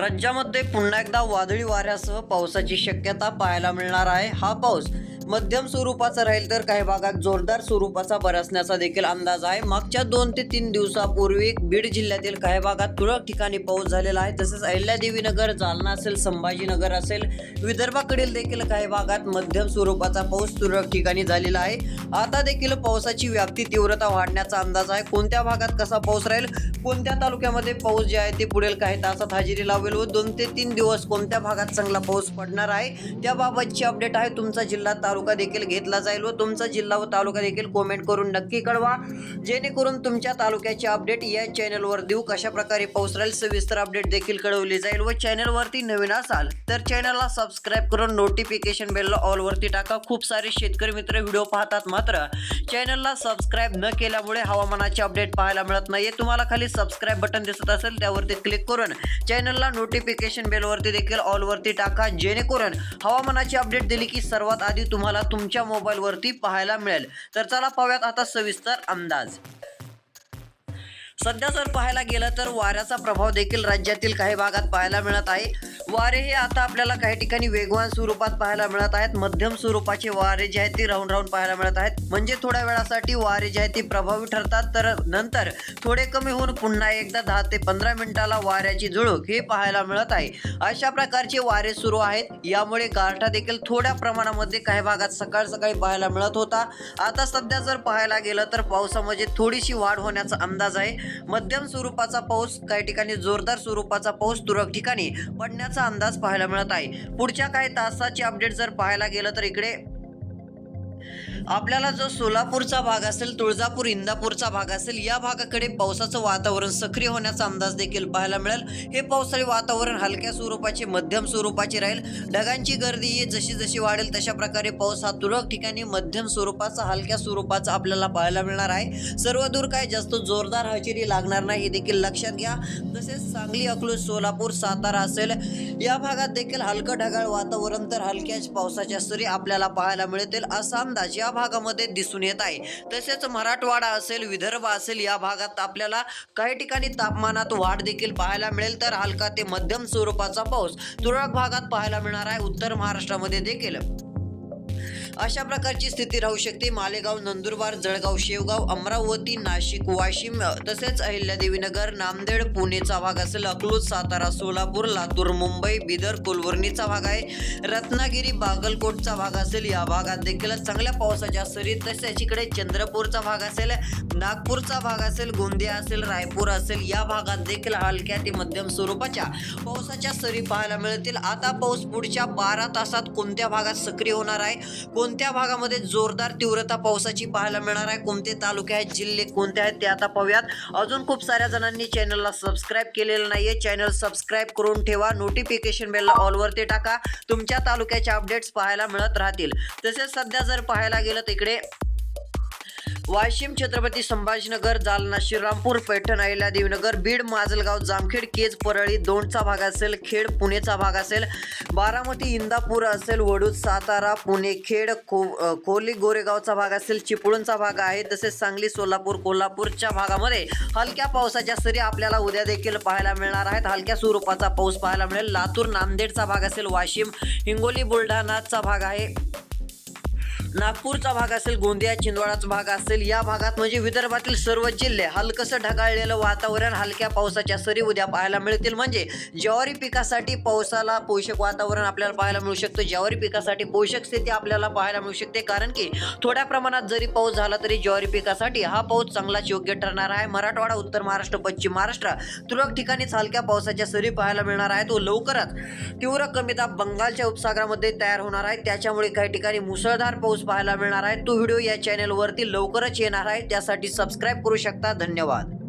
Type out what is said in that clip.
राज्यामध्ये पुन्हा एकदा वादळी वाऱ्यासह पावसाची शक्यता पाहायला मिळणार आहे. हा पाऊस मध्यम स्वरूपाचा राहील तर काही भागात जोरदार स्वरूपाचा बरसण्याचा देखील अंदाज आहे. मागच्या दोन ते तीन दिवसापूर्वी बीड जिल्ह्यातील काही भागात तुरळक ठिकाणी पाऊस झालेला आहे. तसेच अहिल्यादेवीनगर जालना असेल संभाजीनगर असेल विदर्भाकडील देखील काही भागात मध्यम स्वरूपाचा पाऊस तुरळक ठिकाणी झालेला आहे. आता देखील पावसाची व्याप्ती तीव्रता वाढण्याचा अंदाज आहे. कोणत्या भागात कसा पाऊस राहील कोणत्या तालुक्यामध्ये पाऊस जे आहे ते पुढील काही तासात हजेरी लावेल व दोन ते तीन दिवस कोणत्या भागात चांगला पाऊस पडणार आहे त्याबाबतची अपडेट आहे. तुमचा जिल्हा तालुका देखील घेतला जाईल व तुमचा जिल्हा व तालुका देखील कॉमेंट करून नक्की कळवा. जेणेकरून तुमच्या तालुक्याची अपडेट या चॅनलवर देऊ. कशा प्रकारे पाऊस राहील सविस्तर अपडेट देखील कळवली जाईल व चॅनलवरती नवीन असाल तर चॅनलला सबस्क्राईब करून नोटिफिकेशन बेलला ऑलवरती टाका. खूप सारे शेतकरी मित्र व्हिडिओ पाहतात मात्र चॅनलला सबस्क्राईब न केल्यामुळे हवामानाचे अपडेट पाहायला मिळत नाही तुम्हाला खाली सबस्क्राईब बटन दिसत असेल त्यावरती क्लिक करून चॅनलला नोटिफिकेशन बेलवरती देखील ऑलवरती टाका. जेणेकरून हवामानाची अपडेट दिली की सर्वात आधी तुम्हाला तुमच्या मोबाईलवरती पाहायला मिळेल. तर चला पाहूयात आता सविस्तर अंदाज. सध्या जर पाहायला गेलं तर वाऱ्याचा प्रभाव देखील राज्यातील काही भागात पाहायला मिळत आहे. वारे हे आता आपल्याला काही ठिकाणी वेगवान स्वरूपात पाहायला मिळत आहेत. मध्यम स्वरूपाचे वारे जे आहेत ते राहून राहून पाहायला मिळत आहेत. म्हणजे थोड्या वेळासाठी वारे जे आहेत ते प्रभावी ठरतात. तर नंतर थोडे कमी होऊन पुन्हा एकदा दहा ते पंधरा मिनिटाला वाऱ्याची झुळूक हे पाहायला मिळत आहे. अशा प्रकारचे वारे सुरू आहेत. यामुळे गारठा देखील थोड्या प्रमाणामध्ये काही भागात सकाळ सकाळी पाहायला मिळत होता. आता सध्या जर पाहायला गेलं तर पावसामध्ये थोडीशी वाढ होण्याचा अंदाज आहे. मध्यम स्वरूपाचा पाऊस काही ठिकाणी जोरदार स्वरूपाचा पाऊस तुरळक ठिकाणी पडण्याचा अंदाज पाहायला मिळत आहे. पुढच्या काही तासाची अपडेट जर पाहायला गेलं तर इकडे. आपल्याला जो सोलापूरचा भाग असेल तुळजापूर इंदापूरचा भाग असेल या भागाकडे पावसाचं वातावरण सक्रिय होण्याचा अंदाज देखील पाहायला मिळेल. हे पावसाळी वातावरण हलक्या स्वरूपाचे मध्यम स्वरूपाचे राहील. ढगांची गर्दी ही जशी जशी वाढेल तशा प्रकारे पाऊस हा तुरळक ठिकाणी मध्यम स्वरूपाचा हलक्या स्वरूपाचा आपल्याला पाहायला मिळणार आहे. सर्व दूर काय जास्त जोरदार हजेरी लागणार नाही हे देखील लक्षात घ्या. तसेच सांगली अकलूज सोलापूर सातारा असेल या भागात देखील हलकं ढगाळ वातावरण तर हलक्याच पावसाच्या सरी आपल्याला पाहायला मिळतील. असा अंदाज या भागामध्ये दिसून येत आहे. तसेच मराठवाडा असेल विदर्भ असेल या भागात आपल्याला काही ठिकाणी तापमानात वाढ देखील पाहायला मिळेल. तर हलका ते मध्यम स्वरूपाचा पाऊस तुरळक भागात पाहायला मिळणार आहे. उत्तर महाराष्ट्रामध्ये देखील. अशा प्रकारची स्थिती राहू शकते. मालेगाव नंदुरबार जळगाव शेवगाव अमरावती नाशिक वाशिम तसेच अहिल्यादेवीनगर नामदेड पुणेचा भाग असेल अकलूज सातारा सोलापूर लातूर मुंबई बिदर कुलवर्णीचा भाग आहे. रत्नागिरी बागलकोटचा भाग असेल या भागात देखील चांगल्या पावसाच्या सरी तसेच इकडे चंद्रपूरचा भाग असेल नागपूरचा भाग असेल गोंदिया असेल रायपूर असेल या भागात देखील हलक्या ते मध्यम स्वरूपाच्या पावसाच्या सरी पाहायला मिळतील. आता पाऊस पुढच्या बारा तासात कोणत्या भागात सक्रिय होणार आहे? कोण कोणत्या भागामध्ये जोरदार तीव्रता पावसाची पाहायला मिळणार आहे? कोणते तालुके आहेत? जिल्हे कोणते आहेत? ते आता पाहूयात. अजून खूप साऱ्या जणांनी चॅनलला सबस्क्राईब केलेलं नाहीये. चॅनल सबस्क्राईब करून ठेवा. नोटिफिकेशन बेलला ऑलवरती टाका. तुमच्या तालुक्याच्या अपडेट्स पाहायला मिळत राहतील. तसेच सध्या जर पाहायला गेलं तिकडे वाशिम छत्रपती संभाजीनगर जालना श्रीरामपूर पैठण अहिल्यादेवीनगर बीड माजलगाव जामखेड केज परळी दोंडचा भाग असेल खेड पुणेचा भाग असेल बारामती इंदापूर असेल वडूद सातारा पुणे खेड को खोली गोरेगावचा भाग असेल चिपळूणचा भाग आहे तसेच सांगली सोलापूर कोल्हापूरच्या भागामध्ये हलक्या पावसाच्या सरी आपल्याला उद्या देखील पाहायला मिळणार आहेत. हलक्या स्वरूपाचा पाऊस पाहायला मिळेल. लातूर नांदेडचा भाग असेल वाशिम हिंगोली बुलढाणाचा भाग आहे. नागपूरचा भाग असेल गोंदिया छिंदवाडाचा भाग असेल या भागात म्हणजे विदर्भातील सर्व जिल्हे हलकसं ढगाळलेलं वातावरण हलक्या पावसाच्या सरी उद्या पाहायला मिळतील. म्हणजे ज्वारी पिकासाठी पावसाला पोषक वातावरण आपल्याला पाहायला मिळू शकतं. ज्वारी पिकासाठी पोषक स्थिती आपल्याला पाहायला मिळू शकते. कारण की थोड्या प्रमाणात जरी पाऊस झाला तरी ज्वारी पिकासाठी हा पाऊस चांगलाच योग्य ठरणार आहे. मराठवाडा उत्तर महाराष्ट्र पश्चिम महाराष्ट्र तुरळक ठिकाणीच हलक्या पावसाच्या सरी पाहायला मिळणार आहेत व लवकरच तीव्र कमी दाब बंगालच्या उपसागरामध्ये तयार होणार आहे. त्याच्यामुळे काही ठिकाणी मुसळधार पाऊस पाहायला मिळणार आहे. तो व्हिडिओ या चॅनेलवरती लवकरच येणार आहे. त्यासाठी सबस्क्राईब करू शकता. धन्यवाद.